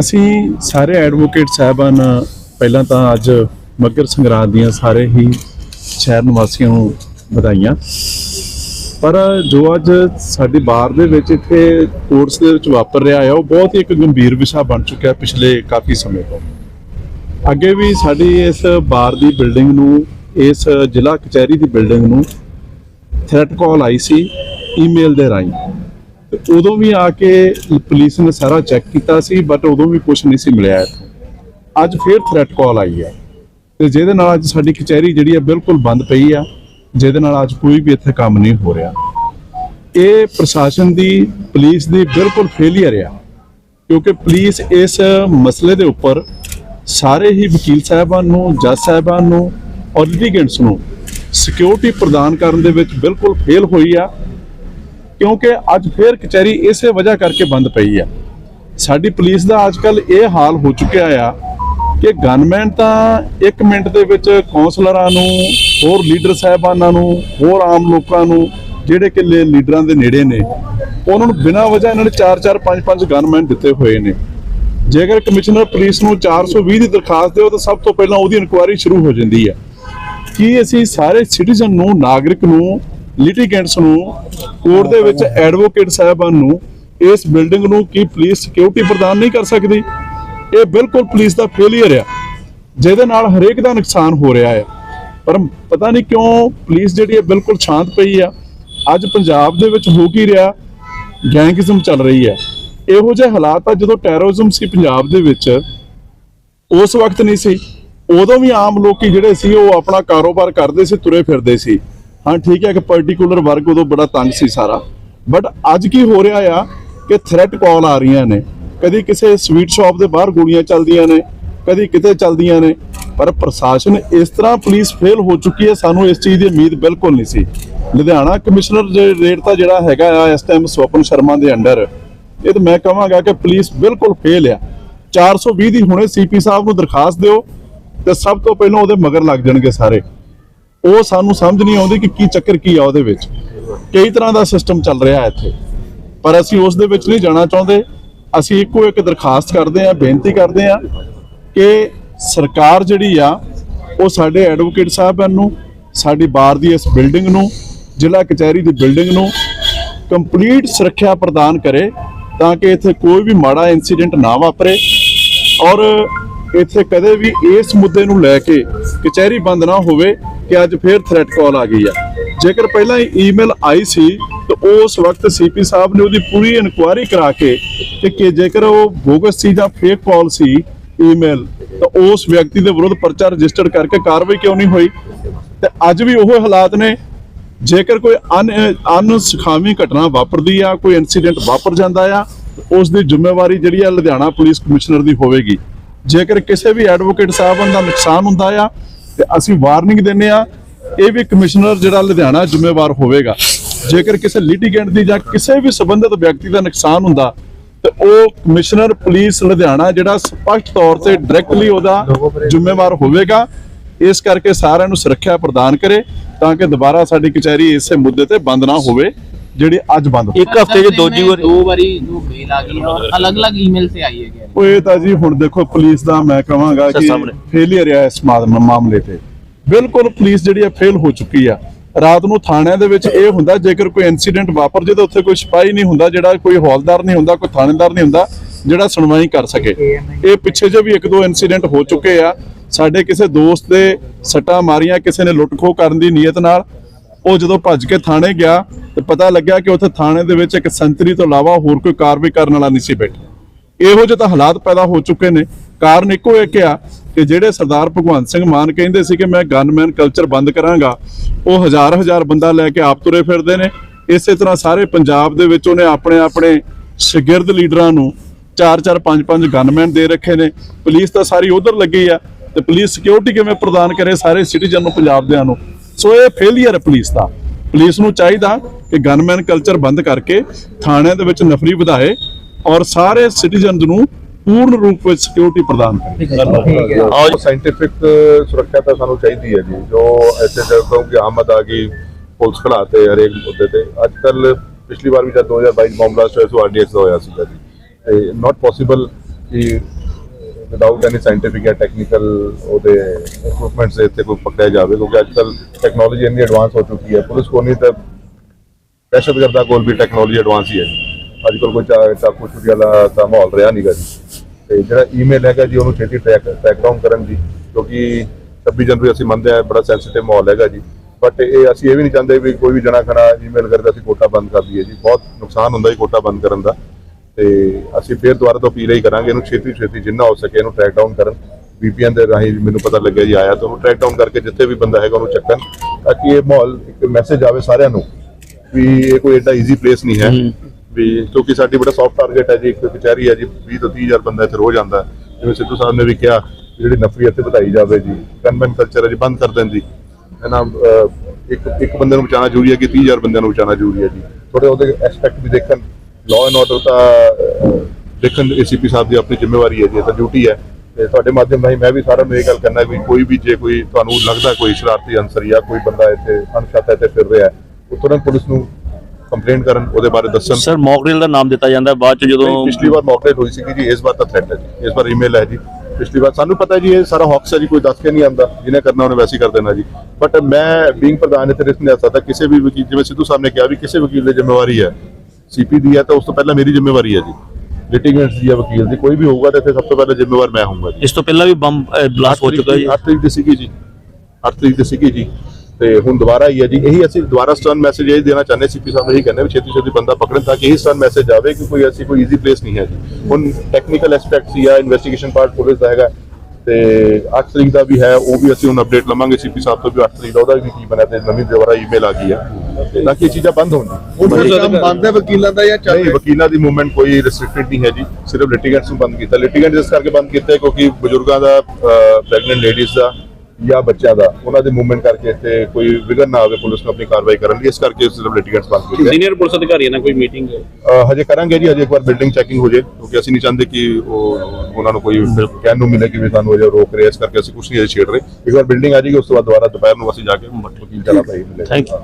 ਅਸੀਂ ਸਾਰੇ ਐਡਵੋਕੇਟ ਸਾਹਿਬਾਨ, ਪਹਿਲਾਂ ਤਾਂ ਅੱਜ ਮੱਗਰ ਸੰਗਰਾਂਦ ਦੀਆਂ ਸਾਰੇ ਹੀ ਸ਼ਹਿਰ ਨਿਵਾਸੀਆਂ ਨੂੰ ਵਧਾਈਆਂ। ਪਰ ਜੋ ਅੱਜ ਸਾਡੀ ਬਾਰ ਦੇ ਵਿੱਚ ਇੱਥੇ ਕੋਰਟਸ ਦੇ ਵਿੱਚ ਵਾਪਰ ਰਿਹਾ ਹੈ, ਉਹ ਬਹੁਤ ਹੀ ਇੱਕ ਗੰਭੀਰ ਵਿਸ਼ਾ ਬਣ ਚੁੱਕਿਆ ਪਿਛਲੇ ਕਾਫੀ ਸਮੇਂ ਤੋਂ। ਅੱਗੇ ਵੀ ਸਾਡੀ ਇਸ ਬਾਰ ਦੀ ਬਿਲਡਿੰਗ ਨੂੰ, ਇਸ ਜ਼ਿਲ੍ਹਾ ਕਚਹਿਰੀ ਦੀ ਬਿਲਡਿੰਗ ਨੂੰ ਥ੍ਰੈਟ ਕਾਲ ਆਈ ਸੀ ਈਮੇਲ ਦੇ ਰਾਹੀਂ। ਤੇ ਉਦੋਂ ਵੀ ਆ ਕੇ ਪੁਲਿਸ ਨੇ ਸਾਰਾ ਚੈੱਕ ਕੀਤਾ ਸੀ ਬਟ ਉਦੋਂ ਵੀ ਕੁਝ ਨਹੀਂ ਸੀ ਮਿਲਿਆ ਇੱਥੋਂ। ਅੱਜ ਫੇਰ ਥ੍ਰੈਟ ਕਾਲ ਆਈ ਹੈ। ਤੇ ਜਿਹਦੇ ਨਾਲ ਅੱਜ ਸਾਡੀ ਕਚਹਿਰੀ ਜਿਹੜੀ ਹੈ ਬਿਲਕੁਲ ਬੰਦ ਪਈ ਆ, ਜਿਹਦੇ ਨਾਲ ਅੱਜ ਕੋਈ ਵੀ ਇੱਥੇ ਕੰਮ ਨਹੀਂ ਹੋ ਰਿਹਾ। ਇਹ ਪ੍ਰਸ਼ਾਸਨ ਦੀ, ਪੁਲਿਸ ਦੀ ਬਿਲਕੁਲ ਫੇਲੀਅਰ ਆ, ਕਿਉਂਕਿ ਪੁਲਿਸ ਇਸ ਮਸਲੇ ਦੇ ਉੱਪਰ ਸਾਰੇ ਹੀ ਵਕੀਲ ਸਾਹਿਬਾਨ ਨੂੰ, ਜੱਜ ਸਾਹਿਬਾਨ ਨੂੰ ਔਰ ਲਿਟੀਗੈਂਟਸ ਨੂੰ ਸਿਕਿਉਰਿਟੀ ਪ੍ਰਦਾਨ ਕਰਨ ਦੇ ਵਿੱਚ ਬਿਲਕੁਲ ਫੇਲ ਹੋਈ ਆ। ਕਿਉਂਕਿ ਅੱਜ ਫੇਰ ਕਚਹਿਰੀ ਇਸੇ ਵਜ੍ਹਾ ਕਰਕੇ ਬੰਦ ਪਈ ਆ। ਸਾਡੀ ਪੁਲਿਸ ਦਾ ਅੱਜਕੱਲ ਇਹ ਹਾਲ ਹੋ ਚੁੱਕਿਆ ਆ ਕਿ ਗਨਮੈਨ ਤਾਂ 1 ਮਿੰਟ ਦੇ ਵਿੱਚ ਕੌਂਸਲਰਾਂ ਨੂੰ, ਹੋਰ ਲੀਡਰ ਸਾਹਿਬਾਨਾਂ ਨੂੰ, ਹੋਰ ਆਮ ਲੋਕਾਂ ਨੂੰ, ਜਿਹੜੇ ਕਿ ਲੀਡਰਾਂ ਦੇ ਨੇੜੇ ਨੇ, ਉਹਨਾਂ ਨੂੰ ਬਿਨਾਂ ਵਜ੍ਹਾ ਇਹਨਾਂ ਨੇ 4-4 5-5 ਗਨਮੈਨ ਦਿੱਤੇ ਹੋਏ ਨੇ। ਜੇਕਰ ਕਮਿਸ਼ਨਰ ਪੁਲਿਸ ਨੂੰ 420 ਦੀ ਦਰਖਾਸਤ ਦਿਓ ਤਾਂ ਸਭ ਤੋਂ ਪਹਿਲਾਂ ਉਹਦੀ ਇਨਕੁਆਇਰੀ ਸ਼ੁਰੂ ਹੋ ਜਾਂਦੀ ਹੈ ਕੀ ਅਸੀਂ ਸਾਰੇ ਸਿਟੀਜ਼ਨ ਨੂੰ, ਨਾਗਰਿਕ ਨੂੰ ਲਿਟੀਗੈਂਟਸ ਨੂੰ ਕੋਰਟ ਦੇ ਵਿੱਚ ਐਡਵੋਕੇਟ ਸਾਹਿਬਾਨ ਨੂੰ ਇਸ ਬਿਲਡਿੰਗ ਨੂੰ ਕੀ ਪੁਲਿਸ ਸਿਕਿਉਰਿਟੀ ਪ੍ਰਦਾਨ ਨਹੀਂ ਕਰ ਸਕਦੀ? ਇਹ ਬਿਲਕੁਲ ਪੁਲਿਸ ਦਾ ਫੇਲਿਅਰ ਆ। ਜਿਹਦੇ ਨਾਲ ਹਰੇਕ ਦਾ ਨੁਕਸਾਨ ਹੋ ਰਿਹਾ ਹੈ ਪਰ ਪਤਾ ਨਹੀਂ ਕਿਉਂ ਪੁਲਿਸ ਜਿਹੜੀ ਹੈ ਬਿਲਕੁਲ ਸ਼ਾਂਤ ਪਈ ਆ। ਅੱਜ ਪੰਜਾਬ ਦੇ ਵਿੱਚ ਹੋ ਕੀ ਰਿਹਾ? ਗੈਂਗਿਜ਼ਮ ਚੱਲ ਰਹੀ ਹੈ ਇਹੋ ਜਿਹੇ ਹਾਲਾਤ ਆ ਜਦੋਂ ਟੈਰੋਰਿਜ਼ਮ ਸੀ ਪੰਜਾਬ ਦੇ ਵਿੱਚ। ਉਸ ਵਕਤ ਨਹੀਂ ਸੀ। ਉਦੋਂ ਵੀ ਆਮ ਲੋਕੀ ਜਿਹੜੇ ਸੀ ਉਹ ਆਪਣਾ ਕਾਰੋਬਾਰ ਕਰਦੇ ਸੀ, ਤੁਰੇ ਫਿਰਦੇ ਸੀ। ਹਾਂ, ਠੀਕ ਹੈ ਕਿ ਪਾਰਟਿਕੂਲਰ ਵਰਗ ਉਦੋਂ ਬੜਾ ਤੰਗ ਸੀ ਸਾਰਾ। ਬਟ ਅੱਜ ਕੀ ਹੋ ਰਿਹਾ ਆ ਕਿ ਥ੍ਰੈਟ ਕਾਲ ਆ ਰਹੀਆਂ ਨੇ। ਕਦੀ ਕਿਸੇ ਸਵੀਟ ਸ਼ਾਪ ਦੇ ਬਾਹਰ ਗੋਲੀਆਂ ਚੱਲਦੀਆਂ ਨੇ, ਕਦੀ ਕਿਤੇ ਚੱਲਦੀਆਂ ਨੇ। ਪਰ ਪ੍ਰਸ਼ਾਸਨ ਇਸ ਤਰ੍ਹਾਂ ਪੁਲਿਸ ਫੇਲ ਹੋ ਚੁੱਕੀ ਹੈ, ਸਾਨੂੰ ਇਸ ਚੀਜ਼ ਦੀ ਉਮੀਦ ਬਿਲਕੁਲ ਨਹੀਂ ਸੀ। ਲੁਧਿਆਣਾ ਕਮਿਸ਼ਨਰ ਜੇ ਰੇਟ ਤਾਂ ਜਿਹੜਾ ਹੈਗਾ ਆ, ਇਸ ਟਾਈਮ ਸਵਪਨ ਸ਼ਰਮਾ ਦੇ ਅੰਡਰ ਇਹ ਤਾਂ ਮੈਂ ਕਹਾਂਗਾ ਕਿ ਪੁਲਿਸ ਬਿਲਕੁਲ ਫੇਲ ਆ। 420 ਦੀ ਹੁਣੇ ਸੀਪੀ ਸਾਹਿਬ ਨੂੰ ਦਰਖਾਸਤ ਦਿਓ ਤੇ ਸਭ ਤੋਂ ਪਹਿਲਾਂ ਉਹਦੇ ਮਗਰ ਲੱਗ ਜਾਣਗੇ ਸਾਰੇ। ਉਹ ਸਾਨੂੰ ਸਮਝ ਨਹੀਂ ਆਉਂਦੀ ਕਿ ਕੀ ਚੱਕਰ ਕੀ ਆ ਉਹਦੇ ਵਿੱਚ। ਕਈ ਤਰ੍ਹਾਂ ਦਾ ਸਿਸਟਮ ਚੱਲ ਰਿਹਾ ਹੈ ਇੱਥੇ। ਪਰ ਅਸੀਂ ਉਸ ਦੇ ਵਿੱਚ ਨਹੀਂ ਜਾਣਾ ਚਾਹੁੰਦੇ। ਅਸੀਂ ਇੱਕੋ ਇੱਕ ਦਰਖਾਸਤ ਕਰਦੇ ਆ ਬੇਨਤੀ ਕਰਦੇ ਆ ਕਿ ਸਰਕਾਰ ਜਿਹੜੀ ਆ, ਉਹ ਸਾਡੇ ਐਡਵੋਕੇਟ ਸਾਹਿਬਾਨ ਨੂੰ, ਸਾਡੀ ਬਾਰ ਦੀ ਇਸ ਬਿਲਡਿੰਗ ਨੂੰ, ਜ਼ਿਲ੍ਹਾ ਕਚਹਿਰੀ ਦੀ ਬਿਲਡਿੰਗ ਨੂੰ ਕੰਪਲੀਟ ਸੁਰੱਖਿਆ ਪ੍ਰਦਾਨ ਕਰੇ ਤਾਂ ਕਿ ਇੱਥੇ ਕੋਈ ਵੀ ਮਾੜਾ ਇਨਸੀਡੈਂਟ ਨਾ ਵਾਪਰੇ। ਔਰ ਇੱਥੇ ਕਦੇ ਵੀ ਇਸ ਮੁੱਦੇ ਨੂੰ ਲੈ ਕੇ ਕਚਹਿਰੀ ਬੰਦ ਨਾ ਹੋਵੇ ਕਿ ਅੱਜ ਫੇਰ ਥ੍ਰੈਟ ਕਾਲ ਆ ਗਈ ਆ। ਜੇਕਰ ਪਹਿਲਾਂ ਈਮੇਲ ਆਈ ਸੀ, ਤਾਂ ਉਸ ਵਕਤ ਸੀਪੀ ਸਾਹਿਬ ਨੇ ਉਹਦੀ ਪੂਰੀ ਇਨਕੁਆਇਰੀ ਕਰਾ ਕੇ ਕਿ ਜੇਕਰ ਉਹ ਬੋਗਸ ਸੀ ਜਾਂ ਫੇਕ ਕਾਲ ਸੀ ਈਮੇਲ ਤਾਂ ਉਸ ਵਿਅਕਤੀ ਦੇ ਵਿਰੁੱਧ ਪਰਚਾ ਰਜਿਸਟਰ ਕਰਕੇ ਕਾਰਵਾਈ ਕਿਉਂ ਨਹੀਂ ਹੋਈ? ਤੇ ਅੱਜ ਵੀ ਉਹ ਹਾਲਾਤ ਨੇ। ਜੇਕਰ ਕੋਈ ਅਨ ਅਨਸੁਖਾਵੀ ਘਟਨਾ ਵਾਪਰਦੀ ਆ, ਕੋਈ ਇਨਸੀਡੈਂਟ ਵਾਪਰ ਜਾਂਦਾ ਆ ਉਸ ਦੀ ਜ਼ਿੰਮੇਵਾਰੀ ਜਿਹੜੀ ਆ ਲੁਧਿਆਣਾ ਪੁਲਿਸ ਕਮਿਸ਼ਨਰ ਦੀ ਹੋਵੇਗੀ। ਜੇਕਰ ਕਿਸੇ ਵੀ ਐਡਵੋਕੇਟ ਸਾਹਿਬਾਨ ਦਾ ਨੁਕਸਾਨ ਹੁੰਦਾ ਆ ਤੇ ਅਸੀਂ ਵਾਰਨਿੰਗ ਦਿੰਨੇ ਆ ਇਹ ਵੀ ਕਮਿਸ਼ਨਰ ਜਿਹੜਾ ਲੁਧਿਆਣਾ ਜ਼ਿੰਮੇਵਾਰ ਹੋਵੇਗਾ। ਜੇਕਰ ਕਿਸੇ ਲਿਟੀਗੈਂਟ ਦੀ ਜਾਂ ਕਿਸੇ ਵੀ ਸੰਬੰਧਿਤ ਵਿਅਕਤੀ ਦਾ ਨੁਕਸਾਨ ਹੁੰਦਾ, ਤੇ ਉਹ ਕਮਿਸ਼ਨਰ ਪੁਲਿਸ ਲੁਧਿਆਣਾ ਜਿਹੜਾ ਸਪਸ਼ਟ ਤੌਰ ਤੇ ਡਾਇਰੈਕਟਲੀ ਉਹਦਾ ਜ਼ਿੰਮੇਵਾਰ ਹੋਵੇਗਾ, ਇਸ ਕਰਕੇ ਸਾਰਿਆਂ ਨੂੰ ਸੁਰੱਖਿਆ ਪ੍ਰਦਾਨ ਕਰੇ ਤਾਂ ਕਿ ਦੁਬਾਰਾ ਸਾਡੀ ਕਚਹਿਰੀ ਇਸੇ ਮੁੱਦੇ ਤੇ ਬੰਦ ਨਾ ਹੋਵੇ। ਜਿਹੜੇ ਅੱਜ ਬੰਦ ਇੱਕ ਹਫ਼ਤੇ 'ਚ ਦੂਜੀ ਵਾਰ। ਦੋ ਵਾਰੀ ਜੋ ਮੇਲ ਆ ਗਈ ਔਰ ਅਲੱਗ-ਅਲੱਗ ਈਮੇਲ ਤੇ ਆਈ ਹੈ ਉਹ ਇਹ ਤਾਂ ਜੀ ਹੁਣ ਦੇਖੋ ਪੁਲਿਸ ਦਾ ਮੈਂ ਕਹਾਂਗਾ ਕਿ ਫੇਲਿਅਰ ਹੈ ਇਸ ਮਾਮਲੇ ਤੇ। ਬਿਲਕੁਲ ਪੁਲਿਸ ਜਿਹੜੀ ਹੈ ਫੇਲ ਹੋ ਚੁੱਕੀ ਆ। ਰਾਤ ਨੂੰ ਥਾਣਿਆਂ ਦੇ ਵਿੱਚ ਇਹ ਹੁੰਦਾ ਜੇਕਰ ਕੋਈ ਇਨਸੀਡੈਂਟ ਵਾਪਰ ਜੇ ਤਾਂ ਉੱਥੇ ਕੋਈ ਸਿਪਾਹੀ ਨਹੀਂ ਹੁੰਦਾ ਜਿਹੜਾ ਕੋਈ ਹੌਲਦਾਰ ਨਹੀਂ ਹੁੰਦਾ ਕੋਈ ਥਾਣੇਦਾਰ ਨਹੀਂ ਹੁੰਦਾ ਜਿਹੜਾ ਸੁਣਵਾਈ ਕਰ ਸਕੇ। ਇਹ ਪਿੱਛੇ ਜੇ ਵੀ ਇੱਕ ਦੋ ਇਨਸੀਡੈਂਟ ਹੋ ਚੁੱਕੇ ਆ। ਸਾਡੇ ਕਿਸੇ ਦੋਸਤ ਦੇ ਸੱਟਾਂ ਮਾਰੀਆਂ ਕਿਸੇ ਨੇ ਲੁੱਟਖੋ ਕਰਨ ਦੀ ਨੀਅਤ ਨਾਲ ਉਹ ਜਦੋਂ ਭੱਜ ਕੇ ਥਾਣੇ ਗਿਆ ਤੇ ਪਤਾ ਲੱਗਿਆ ਕਿ ਉੱਥੇ ਥਾਣੇ ਦੇ ਵਿੱਚ ਇੱਕ ਸੰਤਰੀ ਤੋਂ ਇਲਾਵਾ ਹੋਰ ਕੋਈ ਕਾਰਵਾਈ ਕਰਨ ਵਾਲਾ ਨਹੀਂ ਸੀ ਬੈਠਾ। ਇਹੋ ਜਿਹੇ ਤਾਂ ਹਾਲਾਤ ਪੈਦਾ ਹੋ ਚੁੱਕੇ ਨੇ। ਕਾਰਨ ਇੱਕੋ ਇੱਕ ਆ ਕਿ ਜਿਹੜੇ ਸਰਦਾਰ ਭਗਵੰਤ ਸਿੰਘ ਮਾਨ ਕਹਿੰਦੇ ਸੀ ਕਿ ਮੈਂ ਗਨਮੈਨ ਕਲਚਰ ਬੰਦ ਕਰਾਂਗਾ, ਉਹ ਹਜ਼ਾਰ ਹਜ਼ਾਰ ਬੰਦਾ ਲੈ ਕੇ ਆਪ ਤੁਰੇ ਫਿਰਦੇ ਨੇ। ਇਸੇ ਤਰ੍ਹਾਂ ਸਾਰੇ ਪੰਜਾਬ ਦੇ ਵਿੱਚ ਉਹਨੇ ਆਪਣੇ ਆਪਣੇ ਸ਼ਾਗਿਰਦ ਲੀਡਰਾਂ ਨੂੰ 4-4 5-5 ਗਨਮੈਨ ਦੇ ਰੱਖੇ ਨੇ। ਪੁਲਿਸ ਤਾਂ ਸਾਰੀ ਉਧਰ ਲੱਗੀ ਆ ਤੇ ਪੁਲਿਸ ਸਿਕਿਉਰਿਟੀ ਕਿਵੇਂ ਪ੍ਰਦਾਨ ਕਰੇ ਸਾਰੇ ਸਿਟੀਜ਼ਨ ਨੂੰ, ਪੰਜਾਬ ਦਿਆਂ ਨੂੰ? ਸੋ ਇਹ ਫੇਲਿਅਰ ਹੈ ਪੁਲਿਸ ਦਾ। ਪੁਲਿਸ ਨੂੰ ਚਾਹੀਦਾ ਕਿ ਗਨਮੈਨ ਕਲਚਰ ਬੰਦ ਕਰਕੇ ਥਾਣਿਆਂ ਦੇ ਵਿੱਚ ਨਫਰੀ ਵਧਾਏ ਔਰ ਸਾਰੇ ਸਿਟੀਜ਼ਨਸ ਨੂੰ ਪੂਰਨ ਰੂਪ ਵਿੱਚ ਸਿਕਿਉਰਿਟੀ ਪ੍ਰਦਾਨ ਕਰੇ। ਆਓ ਜੀ। ਸਾਇੰਟੀਫਿਕ ਸੁਰੱਖਿਆ ਤਾਂ ਸਾਨੂੰ ਚਾਹੀਦੀ ਹੈ ਜੀ ਜੋ ਇੱਥੇ ਜਦੋਂ ਕਿ ਆਮਦ ਆ ਗਈ ਪੁਲਿਸ ਖੜਾਤੇ ਹਰੇਕ ਮੁੱਦੇ ਤੇ। ਅੱਜ ਕੱਲ ਪਿਛਲੀ ਵਾਰ ਵੀ ਜਦ 2022 ਬੰਬ ਬਲਾਸਟ ਹੋਇਆ ਸੀ ਆਰਡੀਐਕਸ ਦਾ ਹੋਇਆ ਸੀਗਾ ਜੀ। ਨਾਟ ਪੋਸੀਬਲ ਕਿ ਵਿਦਆਊਟ ਐਨੀ ਸਾਇੰਟੀਫਿਕ ਜਾਂ ਟੈਕਨੀਕਲ ਉਹਦੇ ਇਕਵਿਪਮੈਂਟਸ ਦੇ ਇੱਥੇ ਕੋਈ ਪਕੜਿਆ ਜਾਵੇ, ਕਿਉਂਕਿ ਅੱਜ ਕੱਲ ਟੈਕਨੋਲੋਜੀ ਇੰਨੀ ਐਡਵਾਂਸ ਹੋ ਚੁੱਕੀ ਹੈ, ਪੁਲਿਸ ਕੋਲ ਨਹੀਂ ਤਾਂ ਦਹਿਸ਼ਤਗਰਦਾਂ ਕੋਲ ਵੀ ਟੈਕਨੋਲੋਜੀ ਐਡਵਾਂਸ ਹੀ ਹੈ ਅੱਜ ਕੱਲ ਕੋਈ ਚਾ- ਚਾਕੂ ਚੁਰੀ ਵਾਲਾ ਤਾਂ ਮਾਹੌਲ ਰਿਹਾ ਨਹੀਂਗਾ ਜੀ। ਤੇ ਜਿਹੜਾ ਈਮੇਲ ਹੈਗਾ ਜੀ, ਉਹਨੂੰ ਛੇਤੀ ਟਰੈਕ ਟਰੈਕ ਡਾਊਨ ਕਰਨ ਦੀ, ਕਿਉਂਕਿ 26 ਜਨਵਰੀ ਅਸੀਂ ਮੰਨਦੇ ਆ ਬੜਾ ਸੈਂਸਿਟਿਵ ਮਾਹੌਲ ਹੈਗਾ ਜੀ। ਬਟ ਇਹ ਅਸੀਂ ਇਹ ਵੀ ਨਹੀਂ ਚਾਹੁੰਦੇ ਵੀ ਕੋਈ ਵੀ ਜਣਾ ਖਣਾ ਈਮੇਲ ਕਰਕੇ ਅਸੀਂ ਕੋਟਾ ਬੰਦ ਕਰ ਦਈਏ ਜੀ। ਬਹੁਤ ਨੁਕਸਾਨ ਹੁੰਦਾ ਜੀ ਕੋਟਾ ਬੰਦ ਕਰਨ ਦਾ। ਤੇ ਅਸੀਂ ਫੇਰ ਦੁਬਾਰਾ ਤੋਂ ਅਪੀਲ ਹੀ ਕਰਾਂਗੇ ਇਹਨੂੰ ਛੇਤੀ ਛੇਤੀ ਜਿੰਨਾ ਹੋ ਸਕੇ ਇਹਨੂੰ ਟਰੈਕ ਡਾਊਨ ਕਰਨ। VPN ਦੇ ਰਾਹੀਂ ਮੈਨੂੰ ਪਤਾ ਲੱਗਿਆ ਜੀ ਆਇਆ ਤਾਂ ਉਹਨੂੰ ਟਰੈਕ ਡਾਊਨ ਕਰਕੇ ਜਿੱਥੇ ਵੀ ਬੰਦਾ ਹੈਗਾ ਉਹਨੂੰ ਚੱਕਣ ਤਾਂ ਕਿ ਇਹ ਮਾਹੌਲ ਇੱਕ ਮੈਸੇਜ ਆਵੇ ਸਾਰਿਆਂ ਨੂੰ ਵੀ ਇਹ ਕੋਈ ਐਡਾ ਈਜ਼ੀ ਪਲੇਸ ਨਹੀਂ ਹੈ। ਵੀ ਕਿਉਂਕਿ ਸਾਡੀ ਬੜਾ ਸੌਫਟ ਟਾਰਗੇਟ ਹੈ ਜੀ ਇੱਕ ਕਚਹਿਰੀ ਹੈ ਜੀ 20 ਤੋਂ 30 ਹਜ਼ਾਰ ਬੰਦਾ ਇੱਥੇ ਰੋਜ਼ ਆਉਂਦਾ। ਜਿਵੇਂ ਸਿੱਧੂ ਸਾਹਿਬ ਨੇ ਵੀ ਕਿਹਾ ਜਿਹੜੀ ਨਫਰੀ ਇੱਥੇ ਵਧਾਈ ਜਾਵੇ ਜੀ ਗਨਮੈਨ ਕਲਚਰ ਹੈ ਜੀ ਬੰਦ ਕਰ ਦੇਣ ਦੀ ਹੈ ਨਾ ਅਹ, ਇੱਕ ਇੱਕ ਬੰਦੇ ਨੂੰ ਬਚਾਉਣਾ ਜ਼ਰੂਰੀ ਹੈ ਕਿ 30 ਹਜ਼ਾਰ ਬੰਦਿਆਂ ਨੂੰ ਬਚਾਉਣਾ ਜ਼ਰੂਰੀ ਹੈ ਜੀ। ਥੋੜੇ ਉਹਦੇ ਐਸਪੈਕਟ ਵੀ ਦੇਖਣ। ਲਾਅ ਐਂਡ ਆਰਡਰ ਤਾਂ ਦੇਖਣ ਏਸੀਪੀ ਸਾਹਿਬ ਦੀ ਆਪਣੀ ਜ਼ਿੰਮੇਵਾਰੀ ਹੈ ਜੀ ਤਾਂ ਡਿਊਟੀ ਹੈ। ਤੇ ਤੁਹਾਡੇ ਮਾਧਿਅਮ ਰਾਹੀਂ ਮੈਂ ਵੀ ਸਾਰਿਆਂ ਨੂੰ ਇਹ ਗੱਲ ਕਰਨਾ ਵੀ ਕੋਈ ਵੀ ਜੇ ਕੋਈ ਤੁਹਾਨੂੰ ਲੱਗਦਾ ਕੋਈ ਸ਼ਰਾਰਤੀ ਅਨਸਰ ਜਾਂ ਕੋਈ ਬੰਦਾ ਇੱਥੇ ਅਣਛਾਤਾ ਇੱਥੇ ਫਿਰ ਰਿਹਾ ਉਹ ਤੁਰੰਤ ਪੁਲਿਸ ਨੂੰ ਕੰਪਲੇਂਟ ਕਰਨ ਉਹਦੇ ਬਾਰੇ ਦੱਸਣ। ਸਰ ਮੌਕਡਰਿਲ ਦਾ ਨਾਮ ਦਿੱਤਾ ਜਾਂਦਾ ਬਾਅਦ ਚ ਜਦੋਂ ਪਿਛਲੀ ਵਾਰ ਮੌਕਟੇਲ ਹੋਈ ਸੀ ਜੀ ਇਸ ਵਾਰ ਤਾਂ ਥ੍ਰੈਟ ਹੈ ਜੀ ਇਸ ਵਾਰ ਈਮੇਲ ਹੈ ਜੀ। ਪਿਛਲੀ ਵਾਰ ਸਾਨੂੰ ਪਤਾ ਜੀ ਇਹ ਸਾਰਾ ਹੌਕਸ ਹੈ ਜੀ ਕੋਈ ਦੱਸ ਕੇ ਨਹੀਂ ਆਂਦਾ ਜਿਹਨੇ ਕਰਨਾ ਉਹਨੇ ਵੈਸੇ ਕਰ ਦੇਣਾ ਜੀ। ਬਟ ਮੈਂ ਬੀਇੰਗ ਪ੍ਰਧਾਨ ਇੱਥੇ ਰਿਸਕ ਨਹੀਂ ਸਕਦਾ ਕਿਸੇ ਵੀ ਵਕੀਲ ਜਿਵੇਂ ਸਿੱਧੂ ਸਾਹਿਬ ਨੇ ਕਿਹਾ ਵੀ ਕਿਸੇ ਵਕੀਲ ਦੀ ਜ਼ਿੰਮੇਵਾਰੀ ਹੈ ਸੀਪੀ ਦੀ ਹੈ ਤਾਂ ਉਸ ਤੋਂ ਪਹਿਲਾਂ ਮੇਰੀ ਜ਼ਿੰਮੇਵਾਰੀ ਹੈ ਜੀ। ਲਿਟੀਗੈਂਟਸ ਦੀ ਹੈ ਵਕੀਲ ਦੀ ਕੋਈ ਵੀ ਹੋਊਗਾ ਤਾਂ ਇੱਥੇ ਸਭ ਤੋਂ ਪਹਿਲਾਂ ਜ਼ਿੰਮੇਵਾਰ ਮੈਂ ਹੋਊਂਗਾ ਜੀ। ਇਸ ਤੋਂ ਪਹਿਲਾਂ ਵੀ ਬੰਬ ਬਲਾਸਟ ਹੋ ਚੁੱਕਾ ਜੀ। 8 ਤਰੀਕ ਦੀ ਸੀਗੀ ਜੀ। 8 ਤਰੀਕ ਦੀ ਸੀਗੀ ਜੀ। ਤੇ ਹੁਣ ਦੁਬਾਰਾ ਹੀ ਹੈ ਜੀ। ਇਹੀ ਅਸੀਂ ਦੁਬਾਰਾ ਸਟਰਨ ਮੈਸੇਜ ਇਹ ਦੇਣਾ ਚਾਹੁੰਦੇ ਸੀਪੀ ਸਾਹਿਬ ਇਹੀ ਕਹਿੰਦੇ ਵੀ ਛੇਤੀ ਛੇਤੀ ਬੰਦਾ ਪਕੜਨ ਤਾਂ ਕਿ ਇਹ ਸਟਰਨ ਮੈਸੇਜ ਆਵੇ ਕਿ ਕੋਈ ਐਸੀ ਕੋਈ ਈਜ਼ੀ ਪਲੇਸ ਨਹੀਂ ਹੈ ਜੀ। ਹੁਣ ਟੈਕਨੀਕਲ ਐਸਪੈਕਟਸ ਜਾਂ ਇਨਵੈਸਟੀਗੇਸ਼ਨ ਪਾਰਟ ਪੁਲਿਸ ਦਾ ਹੈਗਾ। ਤੇ 8 ਤਰੀਕ ਦਾ ਵੀ ਹੈ ਉਹ ਵੀ ਅਸੀਂ ਹੁਣ ਅਪਡੇਟ ਲਵਾਂਗੇ ਸੀਪੀ ਸਾਹਿਬ ਤੋਂ ਵੀ 8 ਤਰੀਕ ਦਾ ਉਹਦਾ ਵੀ ਕੀ ਬਣਿਆ ਤੇ ਨਵੀਂ ਦੁਬਾਰਾ ਈਮੇਲ ਆ ਗਈ ਹੈ ਤੇ ਕਿ ਇਹ ਚੀਜ਼ਾਂ ਬੰਦ ਹੋਣ ਜੀ ਕੰਮ ਬੰਦ ਹੈ ਵਕੀਲਾਂ ਦਾ ਜਾਂ ਚੱਲ ਨਹੀਂ ਵਕੀਲਾਂ ਦੀ ਮੂਵਮੈਂਟ ਕੋਈ ਰੈਸਟ੍ਰਿਕਟਡ ਨਹੀਂ ਹੈ ਜੀ ਸਿਰਫ ਲਿਟੀਗੈਂਟਸ ਨੂੰ ਬੰਦ ਕੀਤਾ। ਲਿਟੀਗੈਂਟ ਇਸ ਕਰਕੇ ਬੰਦ ਕੀਤਾ ਕਿਉਂਕਿ ਬਜ਼ੁਰਗਾਂ ਦਾ ਪ੍ਰੈਗਨੈਂਟ ਲੇਡੀਜ਼ ਦਾ ਜਾਂ ਬੱਚਿਆਂ ਦਾ ਉਹਨਾਂ ਦੀ ਮੂਵਮੈਂਟ ਕਰਕੇ ਇੱਥੇ ਕੋਈ ਵਿਗਨ ਨਾ ਆਵੇ ਪੁਲਿਸ ਨੂੰ ਆਪਣੀ ਕਾਰਵਾਈ ਕਰਨ ਲਈ ਇਸ ਕਰਕੇ ਸਿਰਫ ਲਿਟੀਗੈਂਟਸ ਬੰਦ ਕੀਤਾ ਹੈ ਸੀਨੀਅਰ ਪੁਲਿਸ ਅਧਿਕਾਰੀਆਂ ਨਾਲ ਕੋਈ ਮੀਟਿੰਗ ਹਜੇ ਕਰਾਂਗੇ ਜੀ ਹਜੇ ਇੱਕ ਵਾਰ ਬਿਲਡਿੰਗ ਚੈਕਿੰਗ ਹੋ ਜੇ ਕਿਉਂਕਿ ਅਸੀਂ ਨਹੀਂ ਚਾਹੁੰਦੇ ਕਿ ਉਹ ਉਹਨਾਂ ਨੂੰ ਕੋਈ ਕਹਿਣ ਨੂੰ ਮਿਲੇ ਕਿ ਵੀ ਸਾਨੂੰ ਅਜੇ ਰੋਕ ਰਹੇ ਇਸ ਕਰਕੇ ਅਸੀਂ ਕੁਝ ਨਹੀਂ ਅਜੇ ਛੇੜ ਰਹੇ। ਇੱਕ ਵਾਰ ਬਿਲਡਿੰਗ ਆ ਜਾਏਗੀ ਉਸ ਤੋਂ ਬਾਅਦ ਦੁਬਾਰਾ ਦੁਪਹਿਰ ਨੂੰ ਅਸੀਂ ਜਾ ਕੇ ਵਕੀਲ ਚਲਾ ਭਾਈ ਮਿਲੇ। Thank you